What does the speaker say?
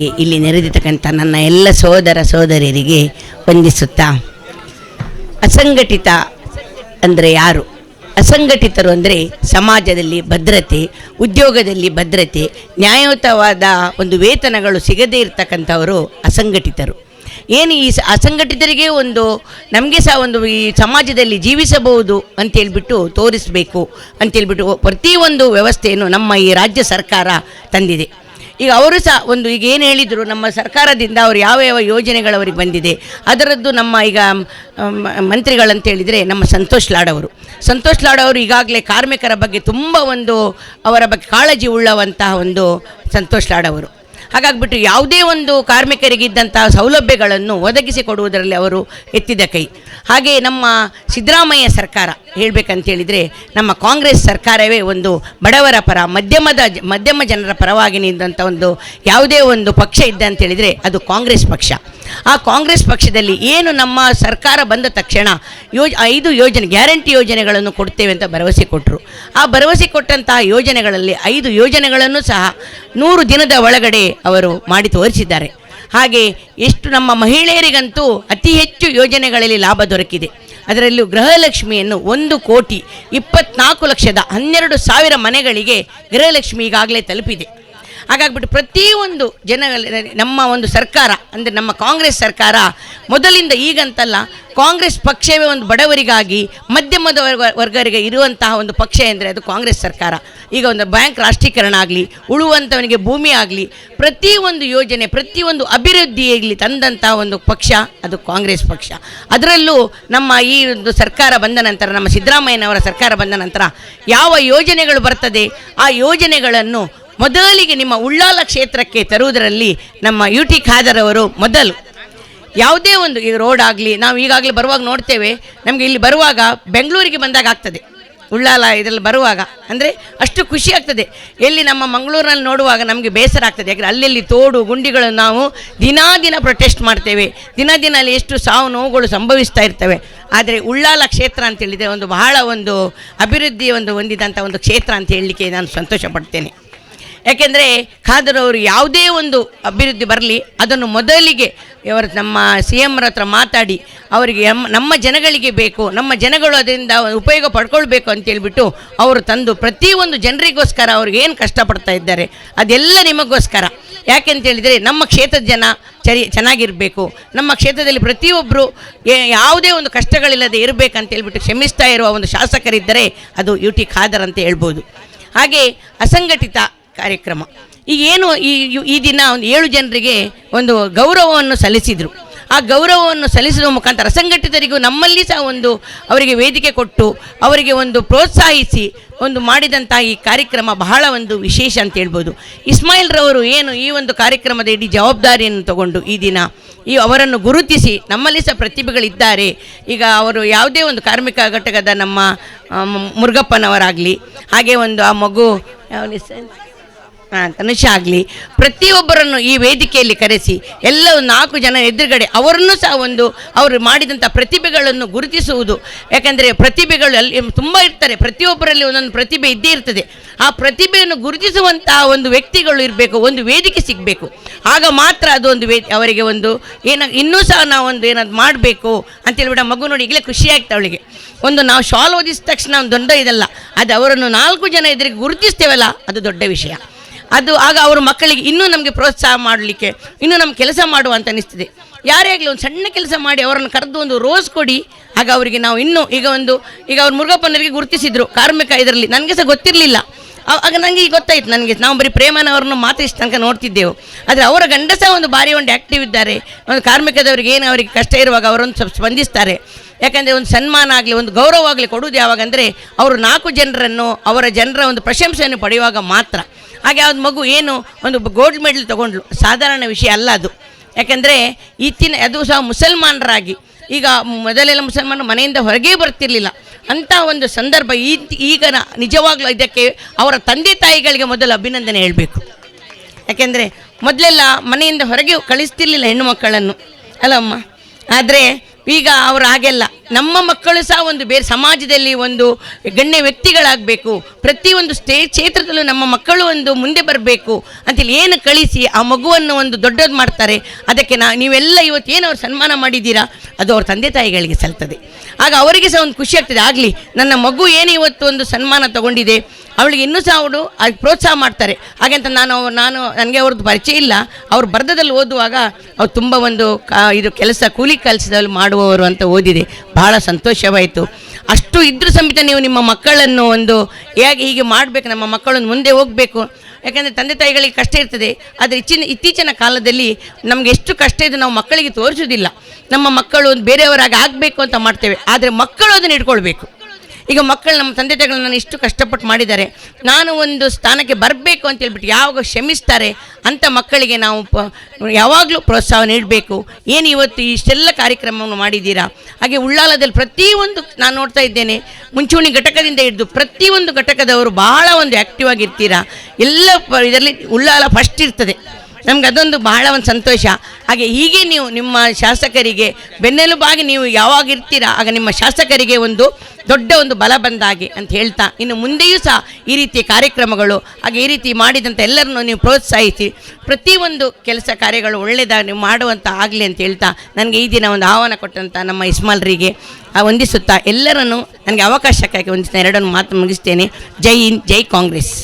ಇಲ್ಲಿ ನೆರೆದಿರ್ತಕ್ಕಂಥ ನನ್ನ ಎಲ್ಲ ಸೋದರ ಸೋದರಿಯರಿಗೆ ವಂದಿಸುತ್ತಾ, ಅಸಂಘಟಿತ ಅಂದರೆ ಯಾರು? ಅಸಂಘಟಿತರು ಅಂದರೆ ಸಮಾಜದಲ್ಲಿ ಭದ್ರತೆ, ಉದ್ಯೋಗದಲ್ಲಿ ಭದ್ರತೆ ನ್ಯಾಯಯುತವಾದ ಒಂದು ವೇತನಗಳು ಸಿಗದೇ ಇರತಕ್ಕಂಥವರು ಅಸಂಘಟಿತರು. ಏನು ಈ ಅಸಂಘಟಿತರಿಗೆ ಒಂದು, ನಮಗೆ ಸಹ ಒಂದು ಈ ಸಮಾಜದಲ್ಲಿ ಜೀವಿಸಬಹುದು ಅಂತೇಳ್ಬಿಟ್ಟು ತೋರಿಸಬೇಕು ಅಂತೇಳ್ಬಿಟ್ಟು ಪ್ರತಿಯೊಂದು ವ್ಯವಸ್ಥೆಯನ್ನು ನಮ್ಮ ಈ ರಾಜ್ಯ ಸರ್ಕಾರ ತಂದಿದೆ. ಈಗ ಅವರು ಸಹ ಒಂದು ಈಗ ಏನು ಹೇಳಿದರು, ನಮ್ಮ ಸರ್ಕಾರದಿಂದ ಅವರು ಯಾವ ಯಾವ ಯೋಜನೆಗಳು ಅವರಿಗೆ ಬಂದಿದೆ, ಅದರದ್ದು ನಮ್ಮ ಈಗ ಮಂತ್ರಿಗಳಂತ ಹೇಳಿದರೆ ನಮ್ಮ ಸಂತೋಷ್ ಲಾಡ್ ಅವರು. ಸಂತೋಷ್ ಲಾಡ್ ಅವರು ಈಗಾಗಲೇ ಕಾರ್ಮಿಕರ ಬಗ್ಗೆ ತುಂಬ ಒಂದು ಅವರ ಬಗ್ಗೆ ಕಾಳಜಿ ಉಳ್ಳವಂತಹ ಒಂದು ಸಂತೋಷ್ ಲಾಡ್ ಅವರು. ಹಾಗಾಗ್ಬಿಟ್ಟು ಯಾವುದೇ ಒಂದು ಕಾರ್ಮಿಕರಿಗಿದ್ದಂಥ ಸೌಲಭ್ಯಗಳನ್ನು ಒದಗಿಸಿ ಕೊಡುವುದರಲ್ಲಿ ಅವರು ಎತ್ತಿದ ಕೈ. ಹಾಗೆ ನಮ್ಮ ಸಿದ್ದರಾಮಯ್ಯ ಸರ್ಕಾರ ಹೇಳಬೇಕಂತೇಳಿದರೆ ನಮ್ಮ ಕಾಂಗ್ರೆಸ್ ಸರ್ಕಾರವೇ ಒಂದು ಬಡವರ ಪರ, ಮಧ್ಯಮದ ಮಧ್ಯಮ ಜನರ ಪರವಾಗಿ ನಿಂತಹ ಒಂದು ಯಾವುದೇ ಒಂದು ಪಕ್ಷ ಇದ್ದ ಅಂತ ಹೇಳಿದರೆ ಅದು ಕಾಂಗ್ರೆಸ್ ಪಕ್ಷ. ಆ ಕಾಂಗ್ರೆಸ್ ಪಕ್ಷದಲ್ಲಿ ಏನು ನಮ್ಮ ಸರ್ಕಾರ ಬಂದ ತಕ್ಷಣ ಯೋಜ ಐದು ಯೋಜನೆ, ಗ್ಯಾರಂಟಿ ಯೋಜನೆಗಳನ್ನು ಕೊಡ್ತೇವೆ ಅಂತ ಭರವಸೆ ಕೊಟ್ಟರು ಆ ಭರವಸೆ ಕೊಟ್ಟಂತಹ ಯೋಜನೆಗಳಲ್ಲಿ ಐದು ಯೋಜನೆಗಳನ್ನು ಸಹ ನೂರು ದಿನದ ಒಳಗಡೆ ಅವರು ಮಾಡಿ ತೋರಿಸಿದ್ದಾರೆ. ಹಾಗೆ ಎಷ್ಟು ನಮ್ಮ ಮಹಿಳೆಯರಿಗಂತೂ ಅತಿ ಹೆಚ್ಚು ಯೋಜನೆಗಳಲ್ಲಿ ಲಾಭ ದೊರಕಿದೆ. ಅದರಲ್ಲೂ ಗೃಹಲಕ್ಷ್ಮಿಯನ್ನು ಒಂದು ಕೋಟಿ ಇಪ್ಪತ್ನಾಲ್ಕು ಲಕ್ಷದ ಹನ್ನೆರಡು ಸಾವಿರ ಮನೆಗಳಿಗೆ ಗೃಹಲಕ್ಷ್ಮಿ ಈಗಾಗಲೇ ತಲುಪಿದೆ. ಹಾಗಾಗ್ಬಿಟ್ಟು ಪ್ರತಿಯೊಂದು ಜನ ನಮ್ಮ ಒಂದು ಸರ್ಕಾರ, ಅಂದರೆ ನಮ್ಮ ಕಾಂಗ್ರೆಸ್ ಸರ್ಕಾರ, ಮೊದಲಿಂದ ಈಗಂತಲ್ಲ, ಕಾಂಗ್ರೆಸ್ ಪಕ್ಷವೇ ಒಂದು ಬಡವರಿಗಾಗಿ ಮಧ್ಯಮದ ವರ್ಗ ವರ್ಗರಿಗೆ ಇರುವಂತಹ ಒಂದು ಪಕ್ಷ ಎಂದರೆ ಅದು ಕಾಂಗ್ರೆಸ್ ಸರ್ಕಾರ. ಈಗ ಒಂದು ಬ್ಯಾಂಕ್ ರಾಷ್ಟ್ರೀಕರಣ ಆಗಲಿ ಉಳುವಂಥವನಿಗೆ ಭೂಮಿ ಆಗಲಿ ಪ್ರತಿಯೊಂದು ಯೋಜನೆ ಪ್ರತಿಯೊಂದು ಅಭಿವೃದ್ಧಿಯಲ್ಲಿ ತಂದಂತಹ ಒಂದು ಪಕ್ಷ ಅದು ಕಾಂಗ್ರೆಸ್ ಪಕ್ಷ. ಅದರಲ್ಲೂ ನಮ್ಮ ಈ ಒಂದು ಸರ್ಕಾರ ಬಂದ ನಂತರ, ನಮ್ಮ ಸಿದ್ದರಾಮಯ್ಯನವರ ಸರ್ಕಾರ ಬಂದ ನಂತರ ಯಾವ ಯೋಜನೆಗಳು ಬರ್ತದೆ, ಆ ಯೋಜನೆಗಳನ್ನು ಮೊದಲಿಗೆ ನಿಮ್ಮ ಉಳ್ಳಾಲ ಕ್ಷೇತ್ರಕ್ಕೆ ತರುವುದರಲ್ಲಿ ನಮ್ಮ ಯು ಟಿ ಖಾದರ್ ಅವರು ಮೊದಲು. ಯಾವುದೇ ಒಂದು ಈ ರೋಡ್ ಆಗಲಿ, ನಾವು ಈಗಾಗಲೇ ಬರುವಾಗ ನೋಡ್ತೇವೆ, ನಮಗೆ ಇಲ್ಲಿ ಬರುವಾಗ ಬೆಂಗಳೂರಿಗೆ ಬಂದಾಗ ಆಗ್ತದೆ. ಉಳ್ಳಾಲ ಇದರಲ್ಲಿ ಬರುವಾಗ. ಅಂದರೆ ಅಷ್ಟು ಖುಷಿ ಆಗ್ತದೆ. ಎಲ್ಲಿ ನಮ್ಮ ಮಂಗಳೂರಿನಲ್ಲಿ ನೋಡುವಾಗ ನಮಗೆ ಬೇಸರ ಆಗ್ತದೆ. ಯಾಕಂದರೆ ಅಲ್ಲೆಲ್ಲಿ ತೋಡು ಗುಂಡಿಗಳನ್ನು ನಾವು ದಿನಾ ದಿನ ಪ್ರೊಟೆಸ್ಟ್ ಮಾಡ್ತೇವೆ. ದಿನ ದಿನ ಅಲ್ಲಿ ಎಷ್ಟು ಸಾವು ನೋವುಗಳು ಸಂಭವಿಸ್ತಾ ಇರ್ತವೆ. ಆದರೆ ಉಳ್ಳಾಲ ಕ್ಷೇತ್ರ ಅಂತ ಹೇಳಿದರೆ ಒಂದು ಬಹಳ ಒಂದು ಅಭಿವೃದ್ಧಿ ಒಂದು ಹೊಂದಿದಂಥ ಒಂದು ಕ್ಷೇತ್ರ ಅಂತ ಹೇಳಲಿಕ್ಕೆ ನಾನು ಸಂತೋಷ ಪಡ್ತೇನೆ ಯಾಕೆಂದರೆ ಖಾದರ್ ಅವರು ಯಾವುದೇ ಒಂದು ಅಭಿವೃದ್ಧಿ ಬರಲಿ, ಅದನ್ನು ಮೊದಲಿಗೆ ಇವರು ನಮ್ಮ ಸಿ ಎಮ್ರ ಹತ್ರ ಮಾತಾಡಿ, ಅವರಿಗೆ ನಮ್ಮ ಜನಗಳಿಗೆ ಬೇಕು, ನಮ್ಮ ಜನಗಳು ಅದರಿಂದ ಉಪಯೋಗ ಪಡ್ಕೊಳ್ಬೇಕು ಅಂತೇಳ್ಬಿಟ್ಟು ಅವರು ತಂದು ಪ್ರತಿಯೊಂದು ಜನರಿಗೋಸ್ಕರ ಅವ್ರಿಗೆ ಏನು ಕಷ್ಟಪಡ್ತಾ ಇದ್ದಾರೆ, ಅದೆಲ್ಲ ನಿಮಗೋಸ್ಕರ. ಯಾಕೆಂತೇಳಿದರೆ ನಮ್ಮ ಕ್ಷೇತ್ರದ ಜನ ಚರಿ, ಚೆನ್ನಾಗಿರಬೇಕು, ನಮ್ಮ ಕ್ಷೇತ್ರದಲ್ಲಿ ಪ್ರತಿಯೊಬ್ಬರು ಯಾವುದೇ ಒಂದು ಕಷ್ಟಗಳಿಲ್ಲದೆ ಇರಬೇಕಂತೇಳ್ಬಿಟ್ಟು ಶ್ರಮಿಸ್ತಾ ಇರುವ ಒಂದು ಶಾಸಕರಿದ್ದರೆ ಅದು ಯು ಟಿ ಖಾದರ್ ಅಂತ ಹೇಳ್ಬೋದು. ಹಾಗೆ ಅಸಂಘಟಿತ ಕಾರ್ಯಕ್ರಮ. ಈಗ ಏನು ಈ ಈ- ದಿನ ಒಂದು ಏಳು ಜನರಿಗೆ ಒಂದು ಗೌರವವನ್ನು ಸಲ್ಲಿಸಿದರು. ಆ ಗೌರವವನ್ನು ಸಲ್ಲಿಸುವ ಮುಖಾಂತರ ಅಸಂಘಟಿತರಿಗೂ ನಮ್ಮಲ್ಲಿ ಸಹ ಒಂದು ಅವರಿಗೆ ವೇದಿಕೆ ಕೊಟ್ಟು ಅವರಿಗೆ ಒಂದು ಪ್ರೋತ್ಸಾಹಿಸಿ ಒಂದು ಮಾಡಿದಂಥ ಈ ಕಾರ್ಯಕ್ರಮ ಬಹಳ ಒಂದು ವಿಶೇಷ ಅಂತ ಹೇಳ್ಬೋದು. ಇಸ್ಮಾಯಿಲ್ರವರು ಏನು ಈ ಒಂದು ಕಾರ್ಯಕ್ರಮದ ಇಡೀ ಜವಾಬ್ದಾರಿಯನ್ನು ತಗೊಂಡು ಈ ದಿನ ಈ ಅವರನ್ನು ಗುರುತಿಸಿ ನಮ್ಮಲ್ಲಿ ಸಹ ಪ್ರತಿಭೆಗಳಿದ್ದಾರೆ. ಈಗ ಅವರು ಯಾವುದೇ ಒಂದು ಕಾರ್ಮಿಕ ಘಟಕದ ನಮ್ಮ ಮುರುಗಪ್ಪನವರಾಗಲಿ, ಹಾಗೆ ಒಂದು ಆ ಮಗು ತನುಷ ಆಗಲಿ ಪ್ರತಿಯೊಬ್ಬರನ್ನು ಈ ವೇದಿಕೆಯಲ್ಲಿ ಕರೆಸಿ ಎಲ್ಲ ನಾಲ್ಕು ಜನ ಎದುರುಗಡೆ ಅವರನ್ನು ಸಹ ಒಂದು ಅವರು ಮಾಡಿದಂಥ ಪ್ರತಿಭೆಗಳನ್ನು ಗುರುತಿಸುವುದು. ಯಾಕೆಂದರೆ ಪ್ರತಿಭೆಗಳು ಅಲ್ಲಿ ತುಂಬ ಇರ್ತಾರೆ, ಪ್ರತಿಯೊಬ್ಬರಲ್ಲಿ ಒಂದೊಂದು ಪ್ರತಿಭೆ ಇದ್ದೇ ಇರ್ತದೆ. ಆ ಪ್ರತಿಭೆಯನ್ನು ಗುರುತಿಸುವಂತಹ ಒಂದು ವ್ಯಕ್ತಿಗಳು ಇರಬೇಕು, ಒಂದು ವೇದಿಕೆ ಸಿಗಬೇಕು. ಆಗ ಮಾತ್ರ ಅದು ಒಂದು ವೇ, ಅವರಿಗೆ ಒಂದು ಏನ, ಇನ್ನೂ ಸಹ ನಾವು ಒಂದು ಏನಾದ್ರು ಮಾಡಬೇಕು ಅಂತೇಳ್ಬಿಟ್ಟು ಮಗು ನೋಡಿ ಈಗಲೇ ಖುಷಿ ಆಗ್ತಾ ಅವಳಿಗೆ. ಒಂದು ನಾವು ಶಾಲ್ ಓದಿಸಿದ ತಕ್ಷಣ ಒಂದು ದೊಡ್ಡ ಇದಲ್ಲ, ಅದು ಅವರನ್ನು ನಾಲ್ಕು ಜನ ಎದುರಿಗೆ ಗುರುತಿಸ್ತೇವಲ್ಲ, ಅದು ದೊಡ್ಡ ವಿಷಯ. ಅದು ಆಗ ಅವ್ರ ಮಕ್ಕಳಿಗೆ ಇನ್ನೂ ನಮಗೆ ಪ್ರೋತ್ಸಾಹ ಮಾಡಲಿಕ್ಕೆ, ಇನ್ನೂ ನಮ್ಮ ಕೆಲಸ ಮಾಡುವ ಅಂತ ಅನಿಸ್ತದೆ. ಯಾರೇ ಆಗಲಿ ಒಂದು ಸಣ್ಣ ಕೆಲಸ ಮಾಡಿ ಅವರನ್ನು ಕರೆದು ಒಂದು ರೋಸ್ ಕೊಡಿ, ಆಗ ಅವರಿಗೆ ನಾವು ಇನ್ನೂ ಈಗ ಒಂದು, ಈಗ ಅವ್ರು ಮುರುಗಪ್ಪನವರಿಗೆ ಗುರುತಿಸಿದ್ರು, ಕಾರ್ಮಿಕ ಇದರಲ್ಲಿ, ನನಗೆ ಸಹ ಗೊತ್ತಿರಲಿಲ್ಲ. ಆಗ ನನಗೆ ಈಗ ಗೊತ್ತಾಯ್ತು, ನನಗೆ ನಾವು ಬರೀ ಪ್ರೇಮನವರನ್ನು ಮಾತ್ರ ಇಷ್ಟ ತನಕ ನೋಡ್ತಿದ್ದೆವು. ಆದರೆ ಅವರ ಗಂಡ ಸಹ ಒಂದು ಭಾರಿ ಒಂದು ಆ್ಯಕ್ಟಿವ್ ಇದ್ದಾರೆ. ಒಂದು ಕಾರ್ಮಿಕದವ್ರಿಗೆ ಏನು ಅವರಿಗೆ ಕಷ್ಟ ಇರುವಾಗ ಅವರೊಂದು ಸ್ವಲ್ಪ ಸ್ಪಂದಿಸ್ತಾರೆ. ಯಾಕಂದರೆ ಒಂದು ಸನ್ಮಾನ ಆಗಲಿ, ಒಂದು ಗೌರವ ಆಗಲಿ ಕೊಡುವುದು ಯಾವಾಗ ಅಂದರೆ ಅವರು ನಾಲ್ಕು ಜನರನ್ನು, ಅವರ ಜನರ ಒಂದು ಪ್ರಶಂಸೆಯನ್ನು ಪಡೆಯುವಾಗ ಮಾತ್ರ. ಹಾಗೆ ಅವ್ರ ಮಗು ಏನು ಒಂದು ಗೋಲ್ಡ್ ಮೆಡಲ್ ತೊಗೊಂಡ್ಲು. ಸಾಧಾರಣ ವಿಷಯ ಅಲ್ಲ ಅದು. ಯಾಕೆಂದರೆ ಇತ್ತಿನ ಅದು ಸಹ ಮುಸಲ್ಮಾನರಾಗಿ. ಈಗ ಮೊದಲೆಲ್ಲ ಮುಸಲ್ಮಾನರು ಮನೆಯಿಂದ ಹೊರಗೆ ಬರ್ತಿರಲಿಲ್ಲ. ಅಂಥ ಒಂದು ಸಂದರ್ಭ ಈ ಈಗ ನಿಜವಾಗ್ಲೂ ಇದಕ್ಕೆ ಅವರ ತಂದೆ ತಾಯಿಗಳಿಗೆ ಮೊದಲು ಅಭಿನಂದನೆ ಹೇಳಬೇಕು. ಯಾಕೆಂದರೆ ಮೊದಲೆಲ್ಲ ಮನೆಯಿಂದ ಹೊರಗೆ ಕಳಿಸ್ತಿರ್ಲಿಲ್ಲ ಹೆಣ್ಣು ಮಕ್ಕಳನ್ನು. ಅಲ್ಲಮ್ಮ? ಆದರೆ ಈಗ ಅವರು ಹಾಗೆಲ್ಲ. ನಮ್ಮ ಮಕ್ಕಳು ಸಹ ಒಂದು ಬೇರೆ ಸಮಾಜದಲ್ಲಿ ಒಂದು ಗಣ್ಯ ವ್ಯಕ್ತಿಗಳಾಗಬೇಕು. ಪ್ರತಿಯೊಂದು ಸ್ಟೇ ಕ್ಷೇತ್ರದಲ್ಲೂ ನಮ್ಮ ಮಕ್ಕಳು ಒಂದು ಮುಂದೆ ಬರಬೇಕು. ಅಂತೇಳಿ ಏನು ಕಳಿಸಿ ಆ ಮಗುವನ್ನು ಒಂದು ದೊಡ್ಡದು ಮಾಡ್ತಾರೆ. ಅದಕ್ಕೆ ನಾ ನೀವೆಲ್ಲ ಇವತ್ತು ಏನು ಅವ್ರು ಸನ್ಮಾನ ಮಾಡಿದ್ದೀರಾ? ಅದು ಅವ್ರ ತಂದೆ ತಾಯಿಗಳಿಗೆ ಸಲ್ತದೆ. ಆಗ ಅವರಿಗೆ ಸಹ ಒಂದು ಖುಷಿ ಆಗ್ತದೆ, ಆಗಲಿ, ನನ್ನ ಮಗು ಏನು ಇವತ್ತು ಒಂದು ಸನ್ಮಾನ ತಗೊಂಡಿದೆ, ಅವಳಿಗೆ ಇನ್ನೂ ಸಹ ಅವಳು ಅದಕ್ಕೆ ಪ್ರೋತ್ಸಾಹ ಮಾಡ್ತಾರೆ. ಹಾಗೆಂತ ನಾನು ನಾನು, ನನಗೆ ಅವ್ರದ್ದು ಪರಿಚಯ ಇಲ್ಲ. ಅವ್ರು ಬರ್ದದಲ್ಲಿ ಓದುವಾಗ ಅವ್ರು ತುಂಬ ಒಂದು ಇದು ಕೆಲಸ, ಕೂಲಿ ಕೆಲಸದಲ್ಲಿ ಮಾಡುವವರು ಅಂತ ಓದಿದೆ. ಬಹಳ ಸಂತೋಷವಾಯಿತು. ಅಷ್ಟು ಇದ್ರೂ ಸಮೇತ ನೀವು ನಿಮ್ಮ ಮಕ್ಕಳನ್ನು ಒಂದು ಹೇಗೆ ಹೀಗೆ ಮಾಡಬೇಕು, ನಮ್ಮ ಮಕ್ಕಳನ್ನು ಮುಂದೆ ಹೋಗಬೇಕು. ಯಾಕೆಂದರೆ ತಂದೆ ತಾಯಿಗಳಿಗೆ ಕಷ್ಟ ಇರ್ತದೆ. ಆದರೆ ಇಚ್ಚಿನ, ಇತ್ತೀಚಿನ ಕಾಲದಲ್ಲಿ ನಮಗೆ ಎಷ್ಟು ಕಷ್ಟ ಇದೆ ನಾವು ಮಕ್ಕಳಿಗೆ ತೋರಿಸೋದಿಲ್ಲ ನಮ್ಮ ಮಕ್ಕಳು ಒಂದು ಬೇರೆಯವರಾಗಿ ಆಗಬೇಕು ಅಂತ ಮಾಡ್ತೇವೆ. ಆದರೆ ಮಕ್ಕಳು ಅದನ್ನು ಇಟ್ಕೊಳ್ಬೇಕು. ಈಗ ಮಕ್ಕಳು ನಮ್ಮ ತಂದೆ ತಾಯಿಗಳು ನಾನು ಇಷ್ಟು ಕಷ್ಟಪಟ್ಟು ಮಾಡಿದ್ದಾರೆ. ನಾನು ಒಂದು ಸ್ಥಾನಕ್ಕೆ ಬರಬೇಕು ಅಂತ ಹೇಳ್ಬಿಟ್ಟು ಯಾವಾಗ ಶ್ರಮಿಸ್ತಾರೆ ಅಂಥ ಮಕ್ಕಳಿಗೆ ನಾವು ಪ, ಯಾವಾಗಲೂ ಪ್ರೋತ್ಸಾಹ ನೀಡಬೇಕು. ಏನು ಇವತ್ತು ಇಷ್ಟೆಲ್ಲ ಕಾರ್ಯಕ್ರಮವನ್ನು ಮಾಡಿದ್ದೀರಾ? ಹಾಗೆ ಉಳ್ಳಾಲದಲ್ಲಿ ಪ್ರತಿಯೊಂದು ನಾನು ನೋಡ್ತಾ ಇದ್ದೇನೆ, ಮುಂಚೂಣಿ ಘಟಕದಿಂದ ಹಿಡಿದು ಪ್ರತಿಯೊಂದು ಘಟಕದವರು ಬಹಳ ಒಂದು ಆ್ಯಕ್ಟಿವ್ ಆಗಿರ್ತೀರಾ? ಎಲ್ಲ ಇದರಲ್ಲಿ ಉಳ್ಳಾಲ ಫಸ್ಟ್ ಇರ್ತದೆ. ನಮ್ಗೆ ಅದೊಂದು ಬಹಳ ಒಂದು ಸಂತೋಷ. ಹಾಗೆ ಹೀಗೆ ನೀವು ನಿಮ್ಮ ಶಾಸಕರಿಗೆ ಬೆನ್ನೆಲುಬಾಗಿ ನೀವು ಯಾವಾಗ ಇರ್ತೀರಾ, ಆಗ ನಿಮ್ಮ ಶಾಸಕರಿಗೆ ಒಂದು ದೊಡ್ಡ ಒಂದು ಬಲ ಬಂದಾಗೆ ಅಂತ ಹೇಳ್ತಾ, ಇನ್ನು ಮುಂದೆಯೂ ಸಹ ಈ ರೀತಿಯ ಕಾರ್ಯಕ್ರಮಗಳು, ಹಾಗೆ ಈ ರೀತಿ ಮಾಡಿದಂಥ ಎಲ್ಲರನ್ನು ನೀವು ಪ್ರೋತ್ಸಾಹಿಸಿ ಪ್ರತಿಯೊಂದು ಕೆಲಸ ಕಾರ್ಯಗಳು ಒಳ್ಳೆಯದಾಗಿ ನೀವು ಮಾಡುವಂಥ ಆಗಲಿ ಅಂತ ಹೇಳ್ತಾ, ನನಗೆ ಈ ದಿನ ಒಂದು ಆಹ್ವಾನ ಕೊಟ್ಟಂಥ ನಮ್ಮ ಇಸ್ಮಾಲ್ರಿಗೆ ವಂದಿಸುತ್ತಾ ಎಲ್ಲರನ್ನು, ನನಗೆ ಅವಕಾಶಕ್ಕಾಗಿ ವಂದಿಸ್ತಾ, ಎರಡನ್ನು ಮಾತು ಮುಗಿಸ್ತೇನೆ. ಜೈ ಹಿಂದ್, ಜೈ ಕಾಂಗ್ರೆಸ್.